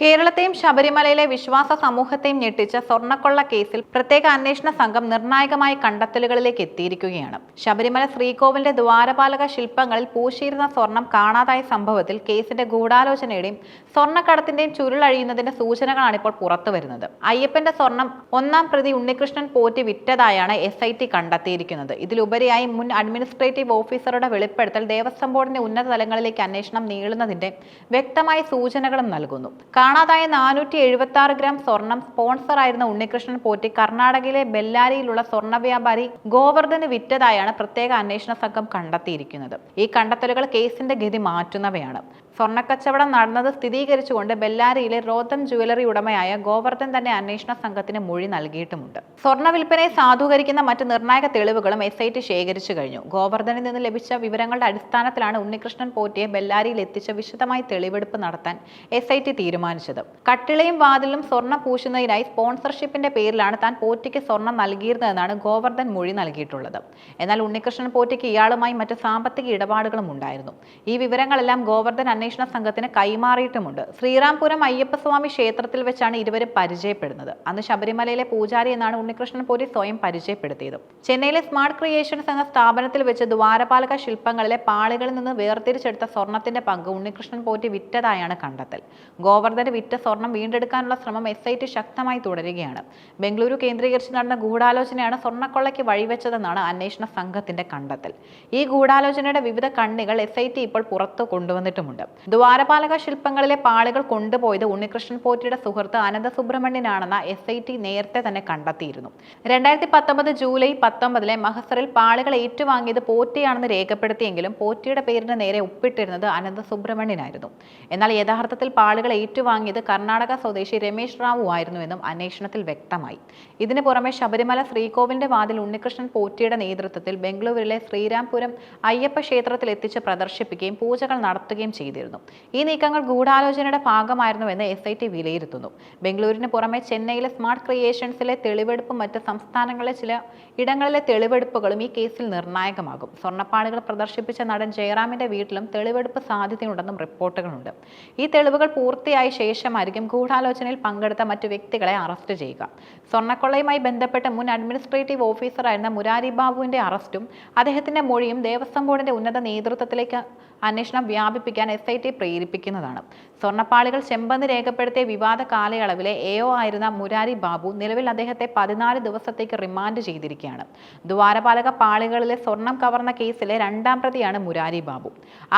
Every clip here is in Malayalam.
കേരളത്തെയും ശബരിമലയിലെ വിശ്വാസ സമൂഹത്തെയും ഞെട്ടിച്ച സ്വർണക്കൊള്ള കേസിൽ പ്രത്യേക അന്വേഷണ സംഘം നിർണായകമായ കണ്ടെത്തലുകളിലേക്ക് എത്തിയിരിക്കുകയാണ്. ശബരിമല ശ്രീകോവിലിന്റെ ദ്വാരപാലക ശില്പങ്ങളിൽ പൂശിയിരുന്ന സ്വർണം കാണാതായ സംഭവത്തിൽ കേസിന്റെ ഗൂഢാലോചനയുടെയും സ്വർണക്കടത്തിന്റെയും ചുരുളഴിയുന്നതിന്റെ സൂചനകളാണ് ഇപ്പോൾ പുറത്തു വരുന്നത് അയ്യപ്പന്റെ സ്വർണം ഒന്നാം പ്രതി ഉണ്ണികൃഷ്ണൻ പോറ്റി വിറ്റതായാണ് എസ് ഐ ടി കണ്ടെത്തിയിരിക്കുന്നത്. ഇതിലുപരിയായി മുൻ അഡ്മിനിസ്ട്രേറ്റീവ് ഓഫീസറുടെ വെളിപ്പെടുത്തൽ ദേവസ്വം ബോർഡിന്റെ ഉന്നത തലങ്ങളിലേക്ക് അന്വേഷണം നീളുന്നതിന്റെ വ്യക്തമായ സൂചനകളും നൽകുന്നു. കാണാതായ നാനൂറ്റി എഴുപത്തി ആറ് ഗ്രാം സ്വർണം സ്പോൺസർ ആയിരുന്ന ഉണ്ണികൃഷ്ണൻ പോറ്റി കർണാടകയിലെ ബെല്ലാരിയിലുള്ള സ്വർണ വ്യാപാരി ഗോവർദ്ധന് വിറ്റതായാണ് പ്രത്യേക അന്വേഷണ സംഘം കണ്ടെത്തിയിരിക്കുന്നത്. ഈ കണ്ടെത്തലുകൾ കേസിന്റെ ഗതി മാറ്റുന്നവയാണ്. സ്വർണക്കച്ചവടം നടന്നത് സ്ഥിരീകരിച്ചുകൊണ്ട് ബെല്ലാരിയിലെ റോത്തം ജുവലറി ഉടമയായ ഗോവർദ്ധൻ തന്നെ അന്വേഷണ സംഘത്തിന് മൊഴി നൽകിയിട്ടുമുണ്ട്. സ്വർണ വിൽപ്പനയെ സാധൂകരിക്കുന്ന മറ്റ് നിർണായക തെളിവുകളും എസ് ഐ ടി ശേഖരിച്ചു കഴിഞ്ഞു. ഗോവർദ്ധനിൽ നിന്ന് ലഭിച്ച വിവരങ്ങളുടെ അടിസ്ഥാനത്തിലാണ് ഉണ്ണികൃഷ്ണൻ പോറ്റിയെ ബെല്ലാരിയിൽ എത്തിച്ച വിശദമായി തെളിവെടുപ്പ് നടത്താൻ എസ് ഐ ടി തീരുമാനിച്ചത്. കട്ടിളയും വാതിലും സ്വർണം പൂശുന്നതിനായി സ്പോൺസർഷിപ്പിന്റെ പേരിലാണ് താൻ പോറ്റിക്ക് സ്വർണം നൽകിയിരുന്നതെന്നാണ് ഗോവർദ്ധൻ മൊഴി നൽകിയിട്ടുള്ളത്. എന്നാൽ ഉണ്ണികൃഷ്ണൻ പോറ്റിക്ക് ഇയാളുമായി മറ്റ് സാമ്പത്തിക ഇടപാടുകളും ഉണ്ടായിരുന്നു. ഈ വിവരങ്ങളെല്ലാം ഗോവർദ്ധൻ അന്വേഷണ സംഘത്തിന് കൈമാറിയിട്ടുമുണ്ട്. ശ്രീറാംപുരം അയ്യപ്പസ്വാമി ക്ഷേത്രത്തിൽ വെച്ചാണ് ഇരുവരും പരിചയപ്പെടുന്നത്. അന്ന് ശബരിമലയിലെ പൂജാരി എന്നാണ് ഉണ്ണികൃഷ്ണൻ പോറ്റി സ്വയം പരിചയപ്പെടുത്തിയത്. ചെന്നൈയിലെ സ്മാർട്ട് ക്രിയേഷൻസ് എന്ന സ്ഥാപനത്തിൽ വെച്ച് ദ്വാരപാലക ശില്പങ്ങളിലെ പാളികളിൽ നിന്ന് വേർതിരിച്ചെടുത്ത സ്വർണത്തിന്റെ പങ്ക് ഉണ്ണികൃഷ്ണൻ പോറ്റി വിറ്റതായാണ് കണ്ടെത്തൽ. ഗോവർദ്ധന് വിറ്റ സ്വർണം വീണ്ടെടുക്കാനുള്ള ശ്രമം എസ് ഐ ടി ശക്തമായി തുടരുകയാണ്. ബംഗളൂരു കേന്ദ്രീകരിച്ച് നടന്ന ഗൂഢാലോചനയാണ് സ്വർണക്കൊള്ളയ്ക്ക് വഴിവെച്ചതെന്നാണ് അന്വേഷണ സംഘത്തിന്റെ കണ്ടെത്തൽ. ഈ ഗൂഢാലോചനയുടെ വിവിധ കണ്ണികൾ എസ് ഇപ്പോൾ പുറത്തു കൊണ്ടുവന്നിട്ടുമുണ്ട്. ദ്വാരപാലക ശില്പങ്ങളിലെ പാളികൾ കൊണ്ടുപോയത് ഉണ്ണികൃഷ്ണൻ പോറ്റിയുടെ സുഹൃത്ത് അനന്ത സുബ്രഹ്മണ്യനാണെന്ന എസ് ഐ ടി നേരത്തെ തന്നെ കണ്ടെത്തിയിരുന്നു. രണ്ടായിരത്തി പത്തൊമ്പത് ജൂലൈ പത്തൊമ്പതിലെ മഹസറിൽ പാളികൾ ഏറ്റുവാങ്ങിയത് പോറ്റിയാണെന്ന് രേഖപ്പെടുത്തിയെങ്കിലും പോറ്റിയുടെ പേരിന് നേരെ ഒപ്പിട്ടിരുന്നത് അനന്ത സുബ്രഹ്മണ്യനായിരുന്നു എന്നാൽ യഥാർത്ഥത്തിൽ പാളികൾ ഏറ്റുവാങ്ങിയത് കർണാടക സ്വദേശി രമേശ് റാവു ആയിരുന്നുവെന്നും അന്വേഷണത്തിൽ വ്യക്തമായി. ഇതിനു പുറമെ ശബരിമല ശ്രീകോവിലിന്റെ വാതിൽ ഉണ്ണികൃഷ്ണൻ പോറ്റിയുടെ നേതൃത്വത്തിൽ ബംഗളൂരുവിലെ ശ്രീരാംപുരം അയ്യപ്പ ക്ഷേത്രത്തിൽ എത്തിച്ച് പ്രദർശിപ്പിക്കുകയും പൂജകൾ നടത്തുകയും ചെയ്തിരുന്നു. ഈ നീക്കങ്ങൾ ഗൂഢാലോചനയുടെ ഭാഗമായിരുന്നുവെന്ന് എസ് ഐ ടി വിലയിരുത്തുന്നു. ബംഗളൂരിന് പുറമെ ചെന്നൈയിലെ സ്മാർട്ട് ക്രിയേഷൻസിലെ തെളിവെടുപ്പും മറ്റ് സംസ്ഥാനങ്ങളിലെ ചില ഇടങ്ങളിലെ തെളിവെടുപ്പുകളും ഈ കേസിൽ നിർണായകമാകും. സ്വർണപ്പാടുകൾ പ്രദർശിപ്പിച്ച നടൻ ജയറാമിന്റെ വീട്ടിലും തെളിവെടുപ്പ് സാധ്യതയുണ്ടെന്നും റിപ്പോർട്ടുകളുണ്ട്. ഈ തെളിവുകൾ പൂർത്തിയായ ശേഷമായിരിക്കും ഗൂഢാലോചനയിൽ പങ്കെടുത്ത മറ്റു വ്യക്തികളെ അറസ്റ്റ് ചെയ്യുക. സ്വർണക്കൊള്ളയുമായി ബന്ധപ്പെട്ട് മുൻ അഡ്മിനിസ്ട്രേറ്റീവ് ഓഫീസറായിരുന്ന മുരാരി ബാബുവിന്റെ അറസ്റ്റും അദ്ദേഹത്തിന്റെ മൊഴിയും ദേവസ്വം ബോർഡിന്റെ ഉന്നത നേതൃത്വത്തിലേക്ക് അന്വേഷണം വ്യാപിപ്പിക്കാൻ എസ് ഐ ടി പ്രേരിപ്പിക്കുന്നതാണ്. സ്വർണപ്പാളികൾ ചെമ്പെന്ന് രേഖപ്പെടുത്തിയ വിവാദ കാലയളവിലെ എ ഒ ആയിരുന്ന മുരാരി ബാബു നിലവിൽ അദ്ദേഹത്തെ പതിനാല് ദിവസത്തേക്ക് റിമാൻഡ് ചെയ്തിരിക്കുകയാണ്. ദ്വാരപാലക പാളികളിലെ സ്വർണം കവർന്ന കേസിലെ രണ്ടാം പ്രതിയാണ് മുരാരി ബാബു.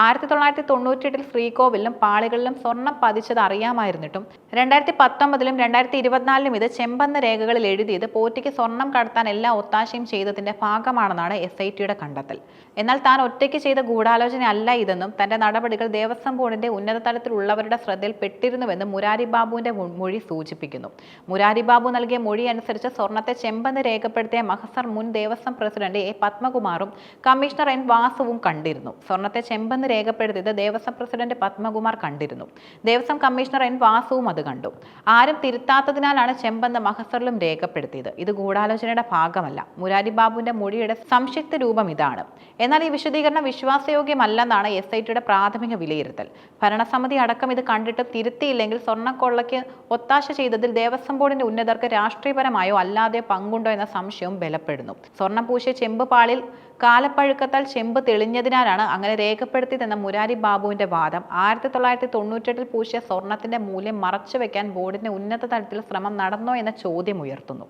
ആയിരത്തി തൊള്ളായിരത്തി തൊണ്ണൂറ്റിയെട്ടിൽ ശ്രീകോവിലും പാളികളിലും സ്വർണം പതിച്ചത് അറിയാമായിരുന്നിട്ടും രണ്ടായിരത്തി പത്തൊമ്പതിലും രണ്ടായിരത്തി ഇരുപത്തിനാലിലും ഇത് ചെമ്പെന്ന രേഖകളിൽ എഴുതിയത് പോറ്റിക്ക് സ്വർണം കടത്താൻ എല്ലാ ഒത്താശയും ചെയ്തതിന്റെ ഭാഗമാണെന്നാണ് എസ് ഐ ടിയുടെ കണ്ടെത്തൽ. എന്നാൽ താൻ ഒറ്റയ്ക്ക് ചെയ്ത ഗൂഢാലോചന അല്ല ഇതെന്നും തന്റെ നടപടികൾ ദേവസ്വം ബോർഡിന്റെ ഉന്നത തലത്തിലുള്ളവരുടെ ശ്രദ്ധയിൽപ്പെട്ടിരുന്നുവെന്ന് മുരാരി ബാബുവിന്റെ മൊഴി സൂചിപ്പിക്കുന്നു. മുരാരി ബാബു നൽകിയ മൊഴി അനുസരിച്ച് സ്വർണത്തെ ചെമ്പെന്ന് രേഖപ്പെടുത്തിയ മഹസർ മുൻ ദേവസ്വം പ്രസിഡന്റ് എ. പത്മകുമാറും കമ്മീഷണർ എൻ. വാസുവും കണ്ടിരുന്നു. സ്വർണത്തെ ചെമ്പെന്ന് രേഖപ്പെടുത്തിയത് ദേവസ്വം പ്രസിഡന്റ് പത്മകുമാർ കണ്ടിരുന്നു. Devaswom commissioner N. വാസുവും അത് കണ്ടു. ആരും തിരുത്താത്തതിനാലാണ് ചെമ്പെന്ന് മഹസറിലും രേഖപ്പെടുത്തിയത്. ഇത് ഗൂഢാലോചനയുടെ ഭാഗമല്ല. മുരാരി ബാബുവിന്റെ മൊഴിയുടെ സംക്ഷിപ്ത രൂപം ഇതാണ്. എന്നാൽ ഈ വിശദീകരണം വിശ്വാസയോഗ്യമല്ലെന്നാണ് എസ് ഐ ടിയുടെ പ്രാഥമിക വിലയിരുത്തൽ. ഭരണസമിതി അടക്കം ഇത് കണ്ടിട്ട് തിരുത്തിയില്ലെങ്കിൽ സ്വർണക്കൊള്ളയ്ക്ക് ഒത്താശ ചെയ്തതിൽ ദേവസ്വം ബോർഡിന്റെ ഉന്നതർക്ക് രാഷ്ട്രീയപരമായോ അല്ലാതെയോ പങ്കുണ്ടോ എന്ന സംശയവും ബലപ്പെടുന്നു. സ്വർണം പൂശിയ ചെമ്പ് പാളിൽ കാലപ്പഴുക്കത്താൽ ചെമ്പ് തെളിഞ്ഞതിനാലാണ് അങ്ങനെ രേഖപ്പെടുത്തിയതെന്ന മുരാരി ബാബുവിന്റെ വാദം. ആയിരത്തി തൊള്ളായിരത്തി തൊണ്ണൂറ്റെട്ടിൽ പൂശിയ സ്വർണത്തിന്റെ മൂല്യം മറച്ചു വെക്കാൻ ബോർഡിന്റെ ഉന്നത തലത്തിൽ ശ്രമം നടന്നോ എന്ന ചോദ്യം ഉയർത്തുന്നു.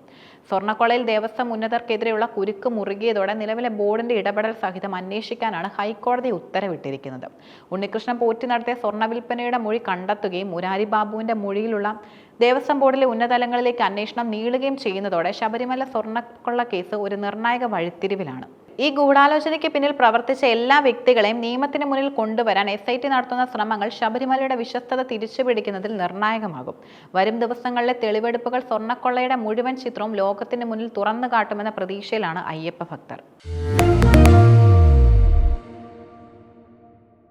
സ്വർണക്കൊളയിൽ ദേവസ്വം ഉന്നതർക്കെതിരെയുള്ള കുരുക്ക് മുറുകിയതോടെ നിലവിലെ ബോർഡിന്റെ ഇടപെടൽ സഹിതം അന്വേഷിക്കാനാണ് ഹൈക്കോടതി ഉത്തരവിട്ടിരിക്കുന്നത്. ഉണ്ണികൃഷ്ണൻ പോറ്റി നടത്തിയ സ്വർണ വിൽപ്പനയുടെ മൊഴി കണ്ടെത്തുകയും മുരാരി ബാബുവിന്റെ മൊഴിയിലുള്ള ദേവസ്വം ബോർഡിലെ ഉന്നതലങ്ങളിലേക്ക് അന്വേഷണം നീളുകയും ചെയ്യുന്നതോടെ ശബരിമല സ്വർണക്കൊള്ള കേസ് ഒരു നിർണായക വഴിത്തിരിവിലാണ്. ഈ ഗൂഢാലോചനയ്ക്ക് പിന്നിൽ പ്രവർത്തിച്ച എല്ലാ വ്യക്തികളെയും നിയമത്തിന് മുന്നിൽ കൊണ്ടുവരാൻ എസ് ഐ ടി നടത്തുന്ന ശ്രമങ്ങൾ ശബരിമലയുടെ വിശ്വസ്തത തിരിച്ചുപിടിക്കുന്നതിൽ നിർണായകമാകും. വരും ദിവസങ്ങളിലെ തെളിവെടുപ്പുകൾ സ്വർണക്കൊള്ളയുടെ മുഴുവൻ ചിത്രവും ലോകത്തിന് മുന്നിൽ തുറന്നു കാട്ടുമെന്ന പ്രതീക്ഷയിലാണ് അയ്യപ്പ ഭക്തർ.